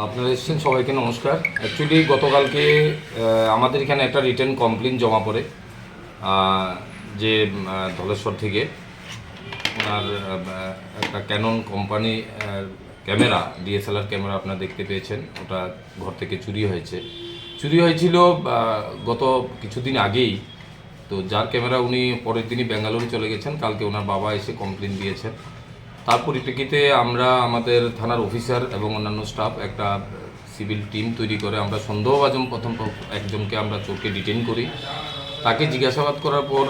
আপনারা এসেছেন, সবাইকে নমস্কার। অ্যাকচুয়ালি গতকালকে আমাদের এখানে একটা রিটার্ন কমপ্লেন জমা পড়ে যে ধলেশ্বর থেকে ওনার একটা Canon company camera DSLR camera আপনারা দেখতে পেয়েছেন। ওটা ঘর থেকে চুরি হয়েছে। চুরি হয়েছিল গত কিছুদিন আগেই। তো যার ক্যামেরা উনি, পরের দিনই বেঙ্গালুরু চলে গেছেন। কালকে ওনার বাবা এসে কমপ্লেন দিয়েছেন। তার পরিপ্রেক্ষিতে আমরা আমাদের থানার অফিসার এবং অন্যান্য স্টাফ একটা সিভিল টিম তৈরি করে আমরা সন্দেহভাজন প্রথম একজনকে আমরা চোরকে ডিটেন করি। তাকে জিজ্ঞাসাবাদ করার পর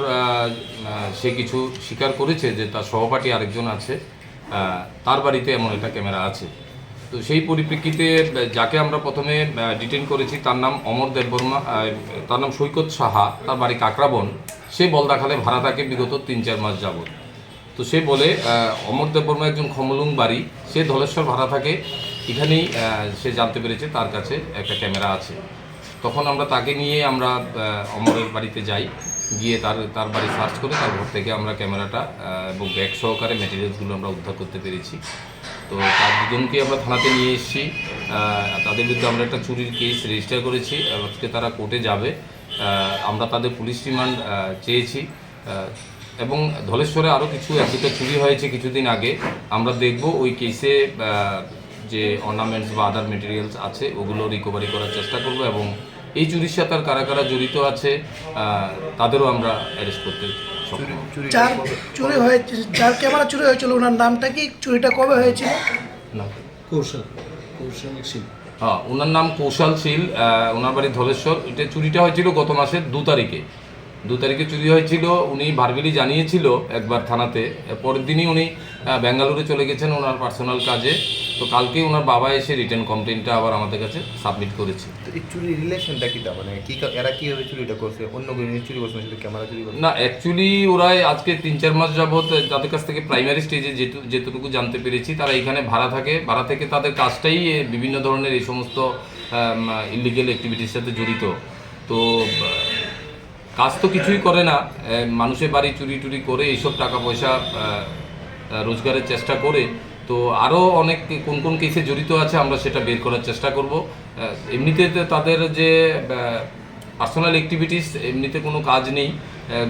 সে কিছু স্বীকার করেছে যে তার সহপাঠী আরেকজন আছে তার বাড়িতে এমন একটা ক্যামেরা আছে। তো সেই পরিপ্রেক্ষিতে যাকে আমরা প্রথমে ডিটেন করেছি তার নাম অমর দেববর্মা তার নাম সৈকত সাহা, তার বাড়ি কাকরাবন সে বলদাখালে ভাড়া থাকে বিগত তিন চার মাস যাবত তো সে বলে আহ, অমর দেববর্মা একজন খমলুং বাড়ি। সে ধলেশ্বর ভাড়া থাকে। এখানেই সে জানতে পেরেছে তার কাছে একটা ক্যামেরা আছে। তখন আমরা তাকে নিয়ে আমরা অমরের বাড়িতে যাই। গিয়ে তার তার বাড়ি সার্চ করে তার ঘর থেকে আমরা ক্যামেরাটা এবং ব্যাগ সহকারে মেটেরিয়ালসগুলো আমরা উদ্ধার করতে পেরেছি। তো তার দুজনকে আমরা থানাতে নিয়ে এসেছি। তাদের বিরুদ্ধে আমরা একটা চুরির কেস রেজিস্টার করেছি। আজকে তারা কোর্টে যাবে। আমরা তাদের পুলিশ রিমান্ড চেয়েছি। এবং ধলেশ্বরে আরও কিছু দুটো চুরি হয়েছে কিছুদিন আগে। আমরা দেখব ওই কেসে যে অর্নামেন্টস বা আদার মেটেরিয়ালস আছে ওগুলো রিকভারি করার চেষ্টা করব এবং এই চুরির সাথে আর কারা কারা জড়িত আছে তাদেরও আমরা অ্যারেস্ট করতে সক্ষম যার চুরি হয়েছে যার ক্যামেরা চুরি হয়েছিল ওনার নামটা কি? চুরিটা কবে হয়েছিল? না। কৌশল কৌশল হ্যাঁ ওনার নাম কৌশল শীল ওনার বাড়ি ধলেশ্বর। এটা চুরিটা হয়েছিল গত মাসের দু তারিখে। দু তারিখে চুরি হয়েছিল উনি ভারবেলি জানিয়েছিল একবার থানাতে। পরের দিনই উনি আহ, বেঙ্গালুরু চলে গেছেন ওনার পার্সোনাল কাজে। তো কালকে ওনার বাবা এসে রিটার্ন কমপ্লেনটা আবার আমাদের কাছে সাবমিট করেছে। তো এই চুরির রিলেশনটা কি তা মানে? কি কা- এরা কীভাবে চুরিটা করছে? অন্য কোনো জিনিস চুরি করছে না শুধু ক্যামেরা চুরি করছে? না অ্যাকচুয়ালি ওরা আজকে তিন চার মাস যাবত তাদের কাছ থেকে প্রাইমারি স্টেজে যেটু যেটুকু জানতে পেরেছি তারা এখানে ভাড়া থাকে। ভাড়া থেকে তাদের কাজটাই বিভিন্ন ধরনের এই সমস্ত ইলিগেল অ্যাক্টিভিটির সাথে জড়িত। তো কাজ তো কিছুই করে না। মানুষের বাড়ি চুরি টুরি করে এইসব টাকা পয়সা রোজগারের চেষ্টা করে। তো আরও অনেক কোন কোন কেসে জড়িত আছে, আমরা সেটা বের করার চেষ্টা করব। এমনিতে তাদের যে পার্সোনাল অ্যাক্টিভিটিস এমনিতে কোনো কাজ নেই।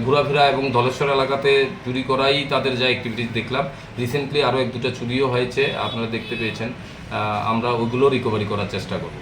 ঘোরাফেরা এবং ধলেশ্বর এলাকাতে চুরি করাই তাদের যা অ্যাক্টিভিটিস দেখলাম। রিসেন্টলি আরও এক দুটো চুরিও হয়েছে, আপনারা দেখতে পেয়েছেন। আমরা ওইগুলো রিকভারি করার চেষ্টা করব।